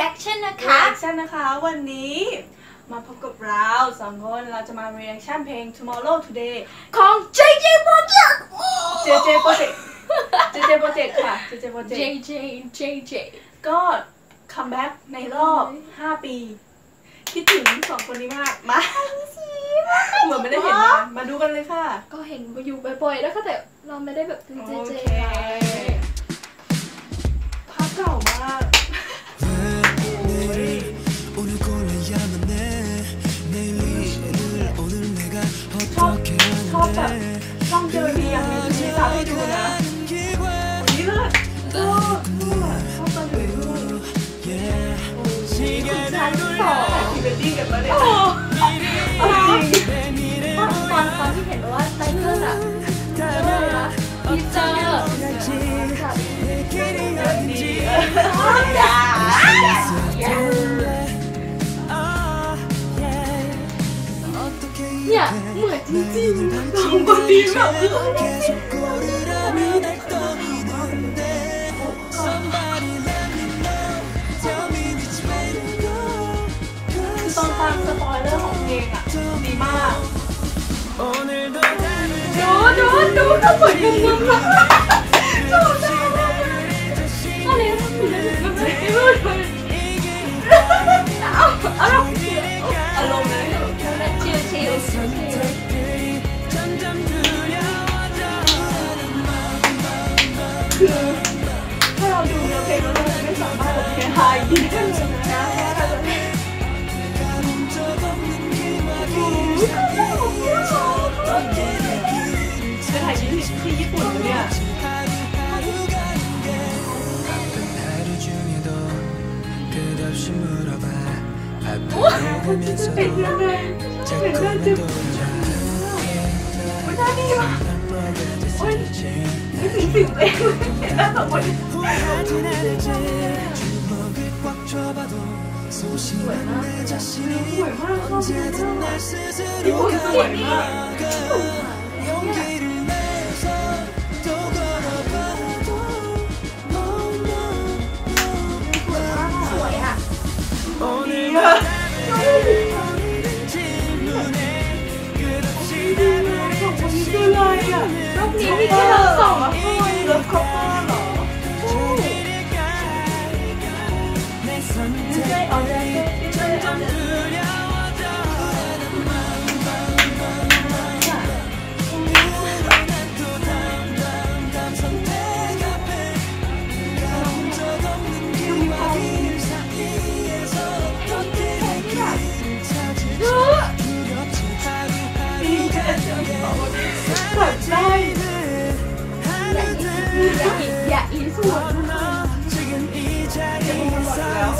reaction นะคะ reaction นะคะวันนี้มาพบกับเราสองคนเราจะมา reaction เพลง tomorrow today ของ JJ Project JJ Project JJ Project ค่ะ JJ Project JJ JJ ก็คัมแบ็กในรอบ 5 ปี คิดถึงสองคนนี้มาก มา เหมือนไม่ได้เห็นมามาดูกันเลยค่ะ ก็เห็นอยู่บ่อยๆแล้วก็แต่เราไม่ได้แบบเป็นโอ JJ เค เนี่ยเหมือนจริงสองคนนี้แบบ ตอนฟังสปอยเลอร์ของเพลงอะดีมากดูดูดูเขาเปิดมุมมุมแล้วชอบชอบอะไรนะคุณเล่นแบบไม่รู้เลยเอาอารมณ์อารมณ์เลยชิลชิลชิลคือถ้าเราดูเนื้อเพลงแล้วเราไม่สามารถแบบเฮฮายิ้ม ที่ที่ญี่ปุ่นนะเนี่ยโอ้เป็นยังไงเป็นยังไงจิ๊บไม่ได้ดีว่ะโอ้ยไม่ถึงสิบเองเป็นหน้าสองคนสวยมากสวยมากสวยมาก 이제 어려서 점점 두려워져 Yeah, it's one.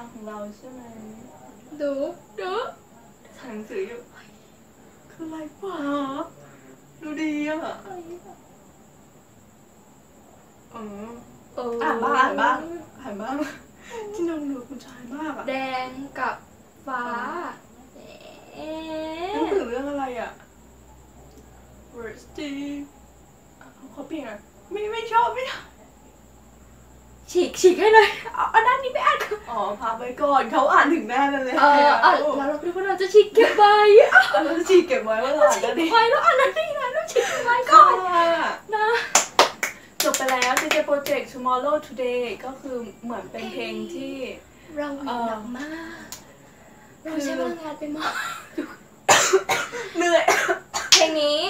าของเราใช่ไหมดูดูถังสืออยู่คืออะไรวะดูดีอะเอออ่านบ้างอ่านบ้างอ่านบ้างที่น้องดูคุณชายมากอะแดงกับฟ้าเอ๊หนังสือเรื่องอะไรอะ Worst Day เขาเปลี่ยนอะไม่ไม่ชอบไม่ชอบ ฉีกฉีกให้เลยเอาเอาด้านนี้ไปอ่านก่อนอ๋อพับไว้ก่อนเขาอ่านถึงหน้านั่นเลยเออเออแล้วเราคิดว่าเราจะฉีกเก็บไว้เราจะฉีกเก็บไว้ว่าเราอ่านฉีได้กดีไว้แล้วอ่านด้านนี้นะแล้วฉีกเก็บไว้ก่อนนะจบไปแล้ว JJ Project Tomorrow Today ก็คือเหมือนเป็นเพลงที่เราหนักหนักมากเราใช้พลังงานไปมากเหนื่อยเพลงนี้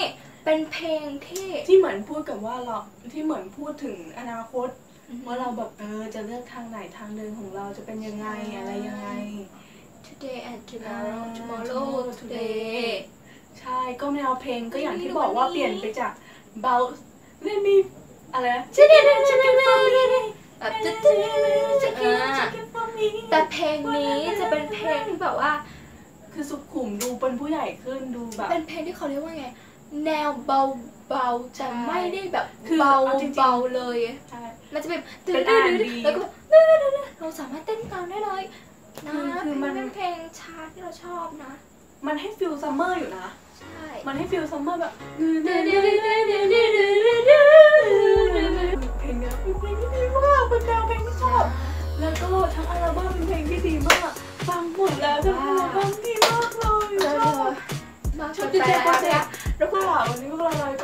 เป็นเพลงที่ที่เหมือนพูดกับว่าเราที่เหมือนพูดถึงอนาคต ว่าเราแบบเออจะเลือกทางไหนทางเดินของเราจะเป็นยังไงอะไรยังไง today and tomorrow tomorrow today ใช่ก็แนวเพลงก็อย่างที่บอกว่าเปลี่ยนไปจากเบาเล่นมีอะไรนะชิเดเดชิเดเดแบบจะจะจะแต่เพลงนี้จะเป็นเพลงที่แบบว่า คือสุขุมดูเป็นผู้ใหญ่ขึ้นดูแบบ เป็นเพลงที่เขาเรียกว่าไง แนวเบา เบาๆจะไม่ได้แบบคือเบาเอาจริงๆเบาเลยใช่มันจะเป็นเป็นดื้อ R&B ๆแล้วก็แบบดื้อๆเราสามารถเต้นตามได้เลยนะคือคือมันเป็นเพลงช้าที่เราชอบนะ มันให้ฟิลซัมเมอร์อยู่นะ ใช่ มันให้ฟิลซัมเมอร์แบบ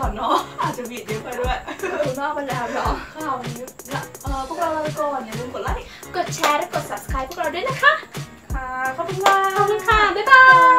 อนเนาะอาจจะบีดเยอะไปด้วยคุณนอกไปแล้วเหรอค่ะวันนี้ละเออพวกเราลาไปก่อนอย่าลืมกดไลค์กดแชร์และกด subscribe พวกเราด้วยนะคะ ค่ะขอบคุณค่ะขอบคุณค่ะ บ๊ายบาย